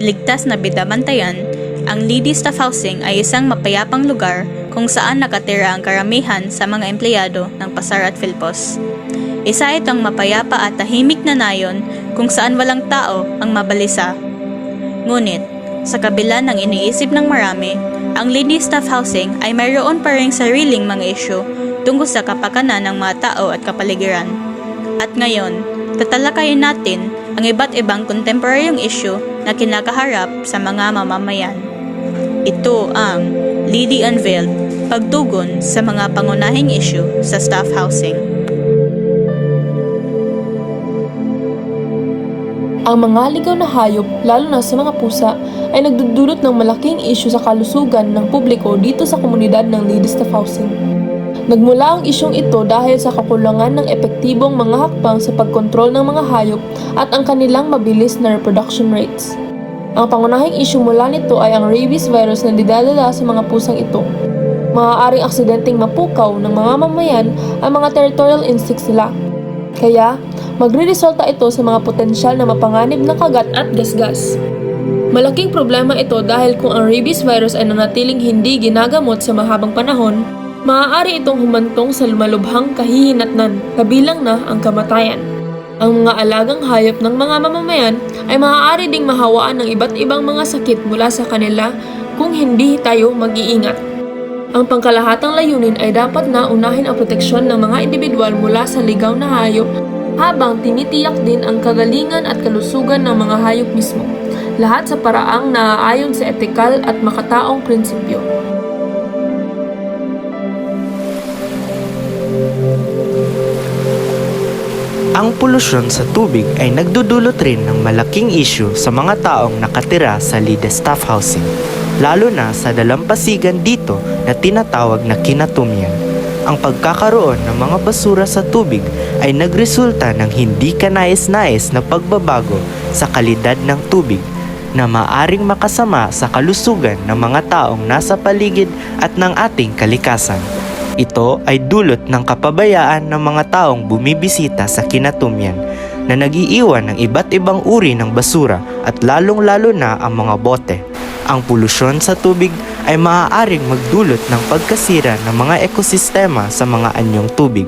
Ligtas na bidabantayan, ang Lady Staff Housing ay isang mapayapang lugar kung saan nakatira ang karamihan sa mga empleyado ng Pasar at Philpos. Isa itong mapayapa at tahimik na nayon kung saan walang tao ang mabalisa. Ngunit, sa kabila ng iniisip ng marami, ang Lady Staff Housing ay mayroon pa rin sariling mga isyu tungkol sa kapakanan ng mga tao at kapaligiran. At ngayon, tatalakayin natin ang iba't ibang kontemporaryong issue na kinakaharap sa mga mamamayan. Ito ang Lady Unveiled, pagtugon sa mga pangunahing issue sa staff housing. Ang mga ligaw na hayop, lalo na sa mga pusa, ay nagdudulot ng malaking isyu sa kalusugan ng publiko dito sa komunidad ng Lady Staff Housing. Nagmula ang isyong ito dahil sa kakulangan ng epektibong mga hakbang sa pagkontrol ng mga hayop at ang kanilang mabilis na reproduction rates. Ang pangunahing isyu mula nito ay ang rabies virus na didadala sa mga pusang ito. Maaaring aksidenteng mapukaw ng mga mamayan ang mga territorial instincts nila. Kaya, magre-resulta ito sa mga potensyal na mapanganib na kagat at gasgas. Malaking problema ito dahil kung ang rabies virus ay nanatiling hindi ginagamot sa mahabang panahon, maaari itong humantong sa lumalubhang kahihinatnan, kabilang na ang kamatayan. Ang mga alagang hayop ng mga mamamayan ay maaari ding mahawaan ng iba't ibang mga sakit mula sa kanila kung hindi tayo mag-iingat. Ang pangkalahatang layunin ay dapat na unahin ang proteksyon ng mga individual mula sa ligaw na hayop habang tinitiyak din ang kagalingan at kalusugan ng mga hayop mismo. Lahat sa paraang naaayon sa etikal at makataong prinsipyo. Ang polusyon sa tubig ay nagdudulot rin ng malaking issue sa mga taong nakatira sa Lide Staff Housing, lalo na sa dalampasigan dito na tinatawag na kinatumyan. Ang pagkakaroon ng mga basura sa tubig ay nagresulta ng hindi kanais-nais na pagbabago sa kalidad ng tubig na maaring makasama sa kalusugan ng mga taong nasa paligid at ng ating kalikasan. Ito ay dulot ng kapabayaan ng mga taong bumibisita sa kinatumyan na nagiiwan ng iba't ibang uri ng basura at lalong-lalo na ang mga bote. Ang polusyon sa tubig ay maaaring magdulot ng pagkasira ng mga ekosistema sa mga anyong tubig.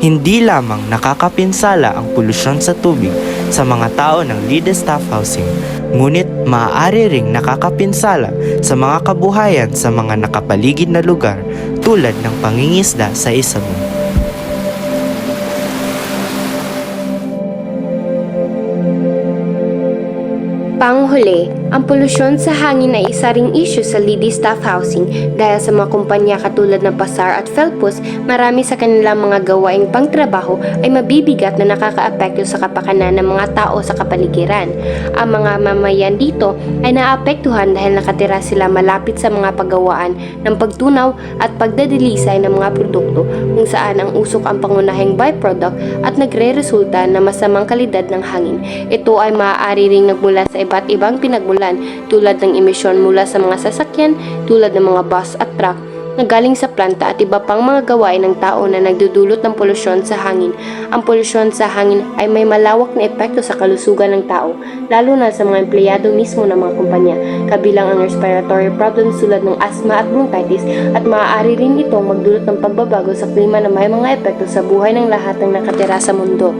Hindi lamang nakakapinsala ang polusyon sa tubig sa mga tao ng Lide Staff Housing, ngunit maaari ring nakakapinsala sa mga kabuhayan sa mga nakapaligid na lugar tulad ng pangingisda sa Isabong. Panghuli, ang polusyon sa hangin ay isa ring issue sa Lidi Staff Housing dahil sa mga kumpanya katulad ng Pasar at Felpos, marami sa kanilang mga gawaing pangtrabaho ay mabibigat na nakakaapekto sa kapakanan ng mga tao sa kapaligiran. Ang mga mamayan dito ay naapektuhan dahil nakatira sila malapit sa mga paggawaan ng pagtunaw at pagdadilisay ng mga produkto kung saan ang usok ang pangunahing byproduct at nagre-resulta na masamang kalidad ng hangin. Ito ay maaari ring nagmula sa iba't ibang pinagmulan tulad ng emisyon mula sa mga sasakyan tulad ng mga bus at truck na galing sa planta at iba pang mga gawain ng tao na nagdudulot ng polusyon sa hangin. Ang polusyon sa hangin ay may malawak na epekto sa kalusugan ng tao, lalo na sa mga empleyado mismo ng mga kumpanya, kabilang ang respiratory problems tulad ng asthma at bronchitis at maaari rin itong magdulot ng pagbabago sa klima na may mga epekto sa buhay ng lahat ng nakatira sa mundo.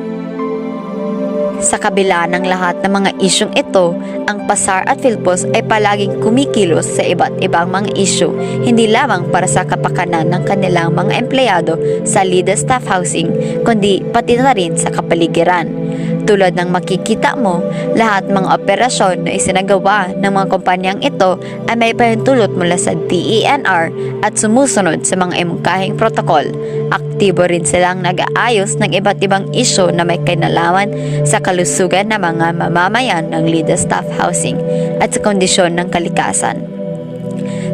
Sa kabila ng lahat ng mga isyong ito, ang Pasar at Philpos ay palaging kumikilos sa iba't ibang mga isyu, hindi lamang para sa kapakanan ng kanilang mga empleyado sa Lida Staff Housing, kundi pati na rin sa kapaligiran. Tulad ng makikita mo, lahat mga operasyon na isinagawa ng mga kumpanyang ito ay may pahintulot mula sa DENR at sumusunod sa mga imungkahing protokol. Aktibo rin silang nag-aayos ng iba't ibang isyo na may kinalaman sa kalusugan ng mga mamamayan ng Lida Staff Housing at sa kondisyon ng kalikasan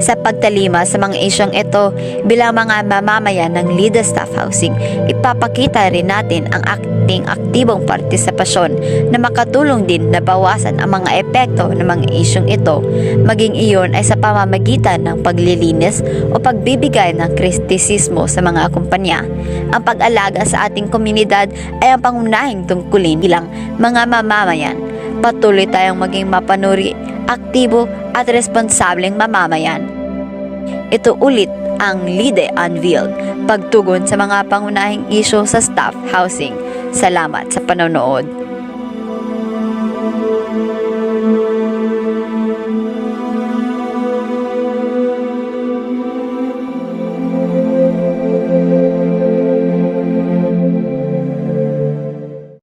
sa pagtalima sa mga isyong ito bilang mga mamamayan ng Lida Staff Housing, ipapakita rin natin ang ating aktibong partisipasyon na makatulong din na bawasan ang mga epekto ng mga isyong ito, maging iyon ay sa pamamagitan ng paglilinis o pagbibigay ng kritisismo sa mga kumpanya. Ang pag-alaga sa ating komunidad ay ang pangunahing tungkulin bilang mga mamamayan patuloy tayong maging mapanuri, aktibo at responsableng mamamayan. Ito ulit ang LIDE Unveiled, pagtugon sa mga pangunahing isyo sa staff housing. Salamat sa panonood.